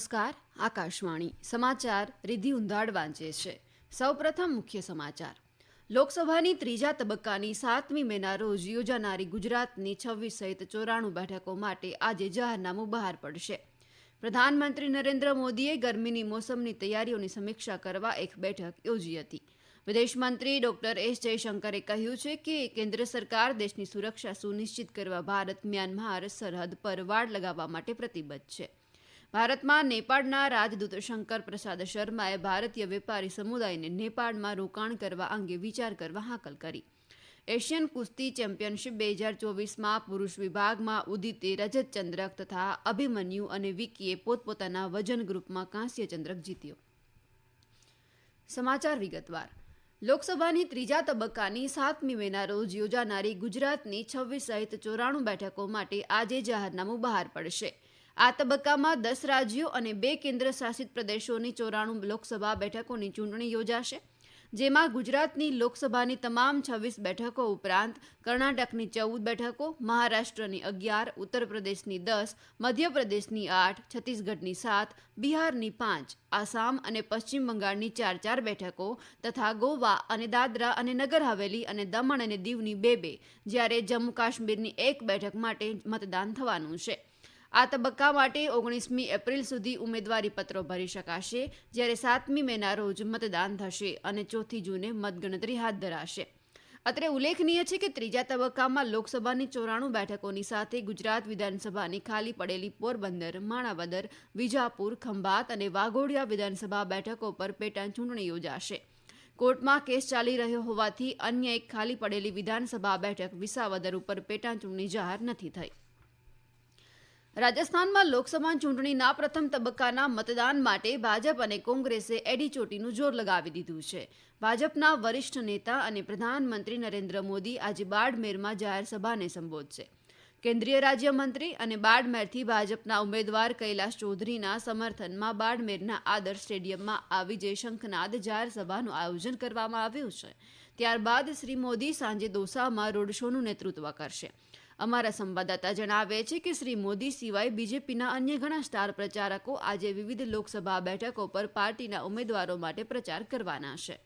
નમસ્કાર, આકાશવાણી. સમાચાર રિધિ ઉંધાડ વાંચે છે. સૌપ્રથમ મુખ્ય સમાચાર. લોકસભાની ત્રીજા તબક્કાની સાતમી મેના રોજ યોજાનારી ગુજરાતની છવ્વીસ સહિત ચોરાણું બેઠકો માટે આજે જાહેરનામું બહાર પડશે. પ્રધાનમંત્રી નરેન્દ્ર મોદીએ ગરમીની મોસમની તૈયારીઓની સમીક્ષા કરવા એક બેઠક યોજી હતી. વિદેશમંત્રી ડોક્ટર એસ જયશંકરે કહ્યું છે કે કેન્દ્ર સરકાર દેશની સુરક્ષા સુનિશ્ચિત કરવા ભારત મ્યાનમાર સરહદ પર વાડ લગાવવા માટે પ્રતિબદ્ધ છે. ભારતમાં નેપાળના રાજદૂત શંકર પ્રસાદ શર્માએ ભારતીય વેપારી સમુદાયને નેપાળમાં રોકાણ કરવા અંગે વિચાર કરવા હાકલ કરી. એશિયન કુસ્તી ચેમ્પિયનશિપ બે હજાર ચોવીસમાં પુરુષ વિભાગમાં ઉદિતે રજત ચંદ્રક તથા અભિમન્યુ અને વિકીએ પોતપોતાના વજન ગ્રુપમાં કાંસ્ય ચંદ્રક જીત્યો. સમાચાર વિગતવાર. લોકસભાની ત્રીજા તબક્કાની સાતમી મેના રોજ યોજાનારી ગુજરાતની છવ્વીસ સહિત ચોરાણું બેઠકો માટે આજે જાહેરનામું બહાર પડશે. આ તબક્કામાં દસ રાજ્યો અને બે કેન્દ્ર શાસિત પ્રદેશોની ચોરાણું લોકસભા બેઠકોની ચૂંટણી યોજાશે, જેમાં ગુજરાતની લોકસભાની તમામ છવ્વીસ બેઠકો ઉપરાંત કર્ણાટકની ચૌદ બેઠકો, મહારાષ્ટ્રની અગિયાર ઉત્તર પ્રદેશની દસ, મધ્યપ્રદેશની આઠ, છત્તીસગઢની સાત, બિહારની પાંચ, આસામ અને પશ્ચિમ બંગાળની ચાર ચાર બેઠકો તથા ગોવા અને દાદરા અને નગર હવેલી અને દમણ અને દીવની બે બે, જ્યારે જમ્મુ કાશ્મીરની એક બેઠક માટે મતદાન થવાનું છે. આ તબક્કા માટે ઓગણીસમી એપ્રિલ સુધી ઉમેદવારીપત્રો ભરી શકાશે, જ્યારે સાતમી મેના રોજ મતદાન થશે અને ચોથી જૂને મતગણતરી હાથ ધરાશે. અત્રે ઉલ્લેખનીય છે કે ત્રીજા તબક્કામાં લોકસભાની ચોરાણું બેઠકોની સાથે ગુજરાત વિધાનસભાની ખાલી પડેલી પોરબંદર, માણાવદર, વિજાપુર, ખંભાત અને વાઘોડિયા વિધાનસભા બેઠકો પર પેટા ચૂંટણી યોજાશે. કોર્ટમાં કેસ ચાલી રહ્યો હોવાથી અન્ય એક ખાલી પડેલી વિધાનસભા બેઠક વિસાવદર ઉપર પેટા ચૂંટણી જાહેર નથી થઈ. રાજસ્થાનમાં લોકસભા ચૂંટણીના પ્રથમ તબક્કાના મતદાન માટે ભાજપ અને કોંગ્રેસે એડીચોટીનું જોર લગાવી દીધું છે. ભાજપના વરિષ્ઠ નેતા અને પ્રધાનમંત્રી નરેન્દ્ર મોદી આજે બાડમેરમાં જાહેરસભાને સંબોધશે. કેન્દ્રીય રાજ્યમંત્રી અને બાડમેરથી ભાજપના ઉમેદવાર કૈલાશ ચૌધરીના સમર્થનમાં બાડમેરના આદર્શ સ્ટેડિયમમાં આ વિજય શંખનાદ જાહેર સભાનું આયોજન કરવામાં આવ્યું છે. ત્યારબાદ શ્રી મોદી સાંજે દોસામાં રોડ શોનું નેતૃત્વ કરશે. અમારા સંવાદદાતા જણાવે છે કે શ્રી મોદી સિવાય બીજેપીના અન્ય ઘણા સ્ટાર પ્રચારકો આજે વિવિધ લોકસભા બેઠકો પર પાર્ટીના ઉમેદવારો માટે પ્રચાર કરવાના છે.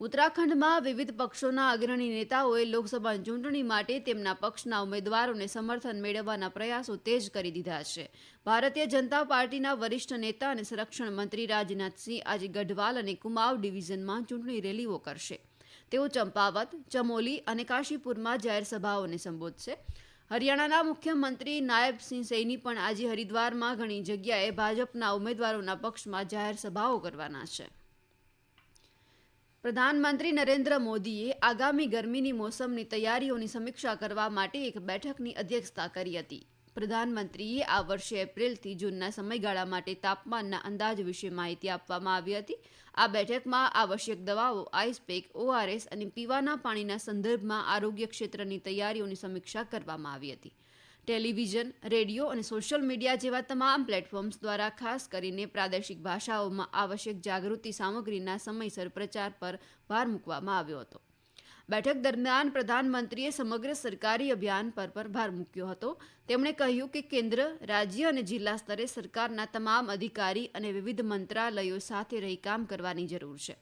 ઉત્તરાખંડમાં વિવિધ પક્ષોના અગ્રણી નેતાઓએ લોકસભા ચૂંટણી માટે તેમના પક્ષના ઉમેદવારોને સમર્થન મેળવવાના પ્રયાસો તેજ કરી દીધા છે. ભારતીય જનતા પાર્ટીના વરિષ્ઠ નેતા અને સંરક્ષણ મંત્રી રાજનાથસિંહ આજે ગઢવાલ અને કુમાઉ ડિવિઝનમાં ચૂંટણી રેલીઓ કરશે. તેઓ ચંપાવત, ચમોલી અને કાશીપુરમાં જાહેર સભાઓને સંબોધશે. હરિયાણાના મુખ્યમંત્રી નાયબસિંહ સૈની પણ આજે હરિદ્વારમાં ઘણી જગ્યાએ ભાજપના ઉમેદવારોના પક્ષમાં જાહેર સભાઓ કરવાના છે. પ્રધાનમંત્રી નરેન્દ્ર મોદીએ આગામી ગરમીની મોસમની તૈયારીઓની સમીક્ષા કરવા માટે એક બેઠકની અધ્યક્ષતા કરી હતી. પ્રધાનમંત્રીએ આ વર્ષે એપ્રિલથી જૂનના સમયગાળા માટે તાપમાનના અંદાજ વિશે માહિતી આપવામાં આવી હતી. આ બેઠકમાં આવશ્યક દવાઓ આઈસપેક ઓઆરએસ અને પીવાના પાણીના સંદર્ભમાં આરોગ્ય ક્ષેત્રની તૈયારીઓની સમીક્ષા કરવામાં આવી હતી. ટેલિવિઝન, રેડિયો અને સોશિયલ મીડિયા જેવા તમામ પ્લેટફોર્મ્સ દ્વારા ખાસ કરીને પ્રાદેશિક ભાષાઓમાં આવશ્યક જાગૃતિ સામગ્રીના સમયસર પ્રચાર પર ભાર મૂકવામાં આવ્યો હતો. બેઠક દરમિયાન પ્રધાનમંત્રીએ સમગ્ર સરકારી અભિયાન પર પર ભાર મૂક્યો હતો. તેમણે કહ્યું કે કેન્દ્ર, રાજ્ય અને જિલ્લા સ્તરે સરકારના તમામ અધિકારી અને વિવિધ મંત્રાલયો સાથે રહી કામ કરવાની જરૂર છે.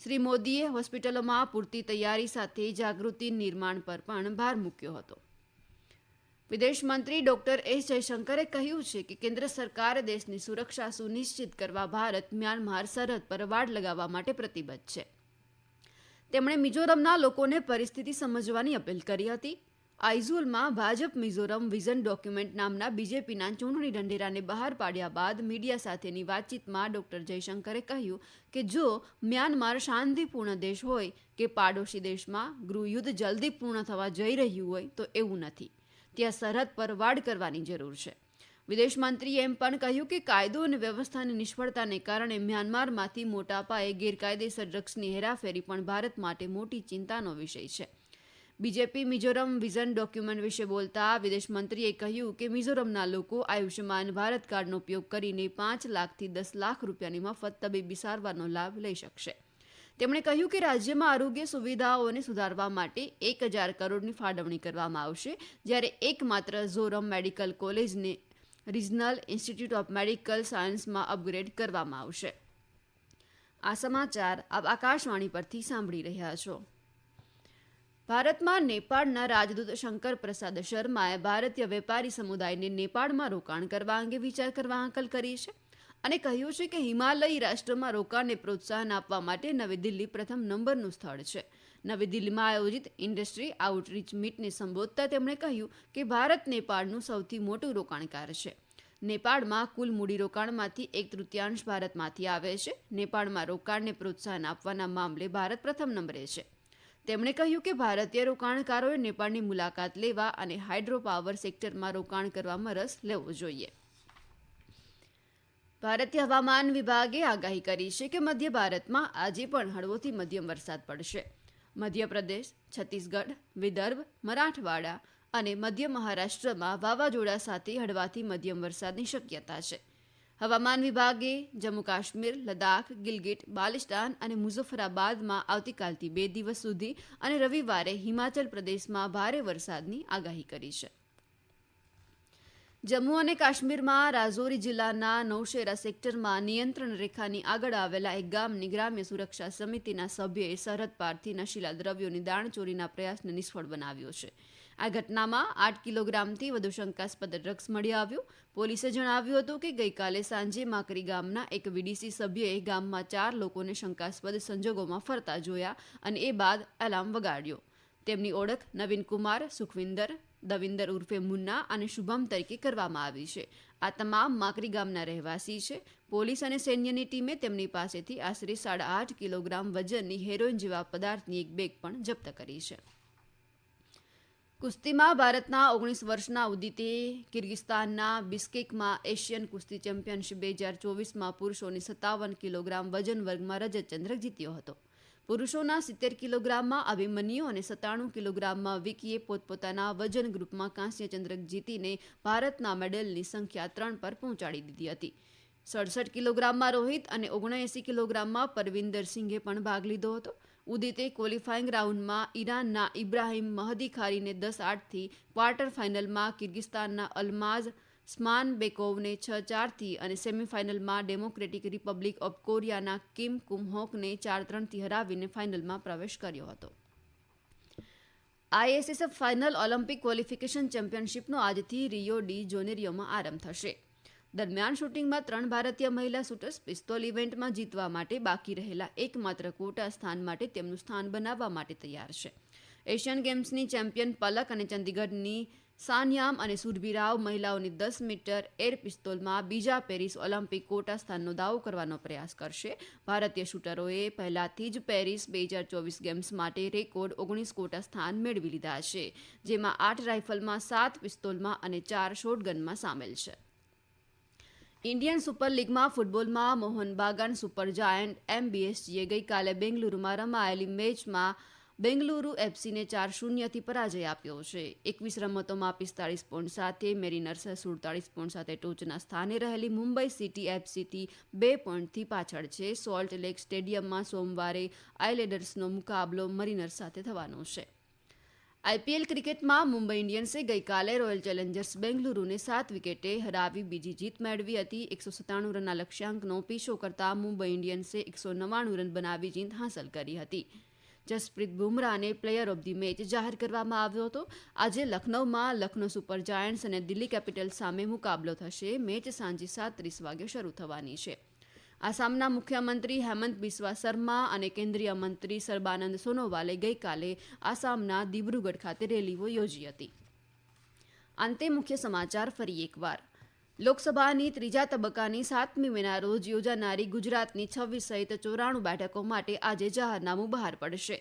શ્રી મોદીએ હોસ્પિટલોમાં પૂરતી તૈયારી સાથે જાગૃતિ નિર્માણ પર પણ ભાર મૂક્યો હતો. વિદેશ મંત્રી ડોક્ટર એસ જયશંકરે કહ્યું છે કે કેન્દ્ર સરકાર દેશની સુરક્ષા સુનિશ્ચિત કરવા ભારત મ્યાનમાર સરહદ પર વાડ લગાવવા માટે પ્રતિબદ્ધ છે. તેમણે મિઝોરમના લોકોને પરિસ્થિતિ સમજવાની અપીલ કરી હતી. આઇઝોલમાં ભાજપ મિઝોરમ વિઝન ડોક્યુમેન્ટ નામના બીજેપીના ચૂંટણી ઢંઢેરાને બહાર પાડ્યા બાદ મીડિયા સાથેની વાતચીતમાં ડોક્ટર જયશંકરે કહ્યું કે જો મ્યાનમાર શાંતિપૂર્ણ દેશ હોય કે પાડોશી દેશમાં ગૃહયુદ્ધ જલ્દી પૂર્ણ થવા જઈ રહ્યું હોય તો એવું નથી. ત્યાં સરહદ પર વાડ કરવાની જરૂર છે. વિદેશ મંત્રીએ એમ પણ કહ્યું કે કાયદો અને વ્યવસ્થાની નિષ્ફળતાને કારણે મ્યાનમારમાંથી મોટા પાયે ગેરકાયદેસર ડ્રગ્સની હેરાફેરી પણ ભારત માટે મોટી ચિંતાનો વિષય છે. બીજેપી મિઝોરમ વિઝન ડોક્યુમેન્ટ વિશે બોલતા વિદેશમંત્રીએ કહ્યું કે મિઝોરમના લોકો આયુષ્યમાન ભારત કાર્ડનો ઉપયોગ કરીને પાંચ લાખથી દસ લાખ રૂપિયાની મફત તબીબી સારવારનો લાભ લઈ શકશે. તેમણે કહ્યું કે રાજ્યમાં આરોગ્ય સુવિધાઓને સુધારવા માટે એક હજાર કરોડની ફાળવણી કરવામાં આવશે, જ્યારે એકમાત્ર ઝોરમ મેડિકલ કોલેજને રિજનલ ઇન્સ્ટિટ્યૂટ ઓફ મેડિકલ સાયન્સમાં અપગ્રેડ કરવામાં આવશે. આ સમાચાર આપ આકાશવાણી પરથી સાંભળી રહ્યા છો. ભારતમાં નેપાળના રાજદૂત શંકર પ્રસાદ શર્માએ ભારતીય વેપારી સમુદાયને નેપાળમાં રોકાણ કરવા અંગે વિચાર કરવા હાંકલ કરી છે અને કહ્યું છે કે હિમાલયી રાષ્ટ્રમાં રોકાણને પ્રોત્સાહન આપવા માટે નવી દિલ્હી પ્રથમ નંબરનું સ્થળ છે. નવી દિલ્હીમાં આયોજિત ઇન્ડસ્ટ્રી આઉટરીચ મીટને સંબોધતા તેમણે કહ્યું કે ભારત નેપાળનું સૌથી મોટું રોકાણકાર છે. નેપાળમાં કુલ મૂડીરોકાણમાંથી એક તૃતીયાંશ ભારતમાંથી આવે છે. નેપાળમાં રોકાણને પ્રોત્સાહન આપવાના મામલે ભારત પ્રથમ નંબરે છે. તેમણે કહ્યું કે ભારતીય રોકાણકારોએ નેપાળની મુલાકાત લેવા અને હાઇડ્રો પાવર સેક્ટરમાં રોકાણ કરવામાં રસ લેવો જોઈએ. ભારતીય હવામાન વિભાગે આગાહી કરી છે કે મધ્ય ભારતમાં આજે પણ હળવોથી મધ્યમ વરસાદ પડશે. મધ્યપ્રદેશ, છત્તીસગઢ, વિદર્ભ, મરાઠવાડા અને મધ્ય મહારાષ્ટ્રમાં વાવાઝોડા સાથે હળવાથી મધ્યમ વરસાદની શક્યતા છે. હવામાન વિભાગે જમ્મુ કાશ્મીર, લદ્દાખ, ગિલગિટ, બાલિસ્તાન અને મુઝફ્ફરાબાદમાં આવતીકાલથી બે દિવસ સુધી અને રવિવારે હિમાચલ પ્રદેશમાં ભારે વરસાદની આગાહી કરી છે. જમ્મુ અને કાશ્મીરમાં રાજૌરી જિલ્લાના નૌશેરા સેક્ટરમાં નિયંત્રણ રેખાની આગળ આવેલા એક ગામની ગ્રામ્ય સુરક્ષા સમિતિના સભ્યએ સરહદ પારથી નશીલા દ્રવ્યોની દાણચોરીના પ્રયાસને નિષ્ફળ બનાવ્યો છે. આ ઘટનામાં આઠ કિલોગ્રામથી વધુ શંકાસ્પદ ડ્રગ્સ મળી આવ્યું. પોલીસે જણાવ્યું હતું કે ગઈકાલે સાંજે માકરી ગામના એક વીડીસી સભ્યએ ગામમાં ચાર લોકોને શંકાસ્પદ સંજોગોમાં ફરતા જોયા અને એ બાદ એલાર્મ વગાડ્યો. તેમની ઓળખ નવીન કુમાર, સુખવિંદર દવિંદર ઉર્ફે મુન્ના અને શુભમ તરીકે કરવામાં આવી છે. આ તમામ માકરી ગામના રહેવાસી છે. પોલીસ અને સૈન્યની ટીમે તેમની પાસેથી આશરે સાડા આઠ કિલોગ્રામ વજનની હેરોઇન જેવા પદાર્થની એક બેગ પણ જપ્ત કરી છે. કુસ્તીમાં ભારતના ઓગણીસ વર્ષના ઉદિતે કિર્ગિસ્તાનના બિસ્કેકમાં એશિયન કુસ્તી ચેમ્પિયનશિપ બે હજાર ચોવીસમાં પુરુષોની સત્તાવન કિલોગ્રામ વજન વર્ગમાં રજત ચંદ્રક જીત્યો હતો. પુરુષોના સિત્તેર કિલોગ્રામમાં અભિમન્યુ અને સત્તાણું કિલોગ્રામમાં વિકીએ પોતપોતાના વજન ગ્રુપમાં કાંસ્ય ચંદ્રક જીતીને ભારતના મેડલની સંખ્યા ત્રણ પર પહોંચાડી દીધી હતી. સડસઠ કિલોગ્રામમાં રોહિત અને ઓગણએંસી કિલોગ્રામમાં પરવિંદર સિંઘે પણ ભાગ લીધો હતો. ઉદિતે ક્વોલિફાઇંગ રાઉન્ડમાં ઈરાનના ઇબ્રાહીમ મહદી ખારીને દસ આઠથી ક્વાર્ટર ફાઇનલમાં કિર્ગિસ્તાનના અલમાઝ સ્માન બેકોવને છ ચારથી અને સેમીફાઇનલમાં ડેમોક્રેટિક રિપબ્લિક ઓફ કોરિયાના કિમ કુમહોકને ચાર ત્રણથી હરાવીને ફાઇનલમાં પ્રવેશ કર્યો હતો. I S S F final olympic qualification ચેમ્પિયનશિપનો આજથી રિયો ડી જોનેરિયોમાં આરંભ થશે. દરમિયાન શૂટિંગમાં ત્રણ ભારતીય મહિલા શૂટર્સ પિસ્તોલ ઇવેન્ટમાં જીતવા માટે બાકી રહેલા એકમાત્ર કોટા સ્થાન માટે તેમનું સ્થાન બનાવવા માટે તૈયાર છે. એશિયન ગેમ્સની ચેમ્પિયન પલક અને ચંદીગઢની સાન્યામ અને સુરભીરાવ મહિલાઓની દસ મીટર એર પિસ્તોલમાં બીજા પેરિસ ઓલિમ્પિક કોટા સ્થાનનો દાવો કરવાનો પ્રયાસ કરશે. ભારતીય શૂટરોએ પહેલાથી જ પેરિસ બે હજાર ચોવીસ ગેમ્સ માટે રેકોર્ડ ઓગણીસ કોટા સ્થાન મેળવી લીધા છે, જેમાં આઠ રાઇફલમાં સાત પિસ્તોલમાં અને ચાર શોટગનમાં સામેલ છે. ઇન્ડિયન સુપર લીગમાં ફૂટબોલમાં મોહન બાગાન સુપર જાયન્ટ એમબીએસજીએ ગઈકાલે બેંગલુરુમાં રમાયેલી મેચમાં બેંગલુરુ એફસીને ચાર શૂન્યથી પરાજય આપ્યો છે. એકવીસ રમતોમાં પિસ્તાળીસ પોઈન્ટ સાથે, મેરીનર્સ સુડતાળીસ પોઈન્ટ સાથે ટોચના સ્થાને રહેલી મુંબઈ સિટી એફસીથી બે પોઈન્ટથી પાછળ છે. સોલ્ટ લેક સ્ટેડિયમમાં સોમવારે આઈલેડર્સનો મુકાબલો મરિનર્સ સાથે થવાનો છે. આઈપીએલ ક્રિકેટમાં મુંબઈ ઇન્ડિયન્સે ગઈકાલે રોયલ ચેલેન્જર્સ બેંગલુરુને સાત વિકેટે હરાવી બીજી જીત મેળવી હતી. એકસો સત્તાણું રનના લક્ષ્યાંકનો પીછો કરતા મુંબઈ ઇન્ડિયન્સે એકસો નવ્વાણું રન બનાવી જીત હાંસલ કરી હતી. જસપ્રીત બુમરાહને પ્લેયર ઓફ ધી મેચ જાહેર કરવામાં આવ્યો હતો. આજે લખનૌમાં લખનૌ સુપર જાયન્ટ્સ અને દિલ્હી કેપિટલ્સ સામે મુકાબલો થશે. મેચ સાંજે સાત ત્રીસ વાગે શરૂ થવાની છે. આસામના મુખ્યમંત્રી હેમંત બિસ્વા શર્મા અને કેન્દ્રીય મંત્રી સર્બાનંદ સોનોવાલે ગઈકાલે આસામના દિબ્રુગઢ ખાતે રેલીઓ યોજી હતી. અંતે મુખ્ય સમાચાર ફરી એકવાર. લોકસભાની ત્રીજા તબક્કાની સાતમી મેના રોજ યોજાનારી ગુજરાતની છવ્વીસ સહિત ચોરાણું બેઠકો માટે આજે જાહેરનામું બહાર પડશે.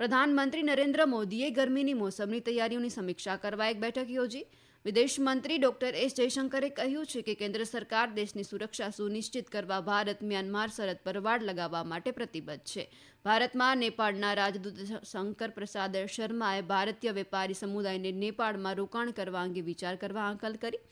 પ્રધાનમંત્રી નરેન્દ્ર મોદીએ ગરમીની મોસમની તૈયારીઓની સમીક્ષા કરવા એક બેઠક યોજી. વિદેશ મંત્રી ડોક્ટર એસ જયશંકરે કહ્યું છે કે કેન્દ્ર સરકાર દેશની સુરક્ષા સુનિશ્ચિત કરવા ભારત, મ્યાનમાર સરહદ પર વાડ લગાવવા માટે પ્રતિબદ્ધ છે. ભારતમાં નેપાળના રાજદૂત શંકર પ્રસાદ શર્માએ ભારતીય વેપારી સમુદાયને નેપાળમાં રોકાણ કરવા અંગે વિચાર કરવા હાકલ કરી.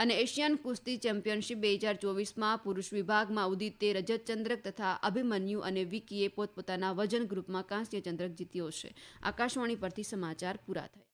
અને એશિયન કુસ્તી ચેમ્પિયનશિપ બે હજાર ચોવીસમાં પુરુષ વિભાગમાં ઉદિતે રજત ચંદ્રક તથા અભિમન્યુ અને વિકીએ પોતપોતાના વજન ગ્રુપમાં કાંસ્ય ચંદ્રક જીત્યો છે. આકાશવાણી પરથી સમાચાર પૂરા થયા.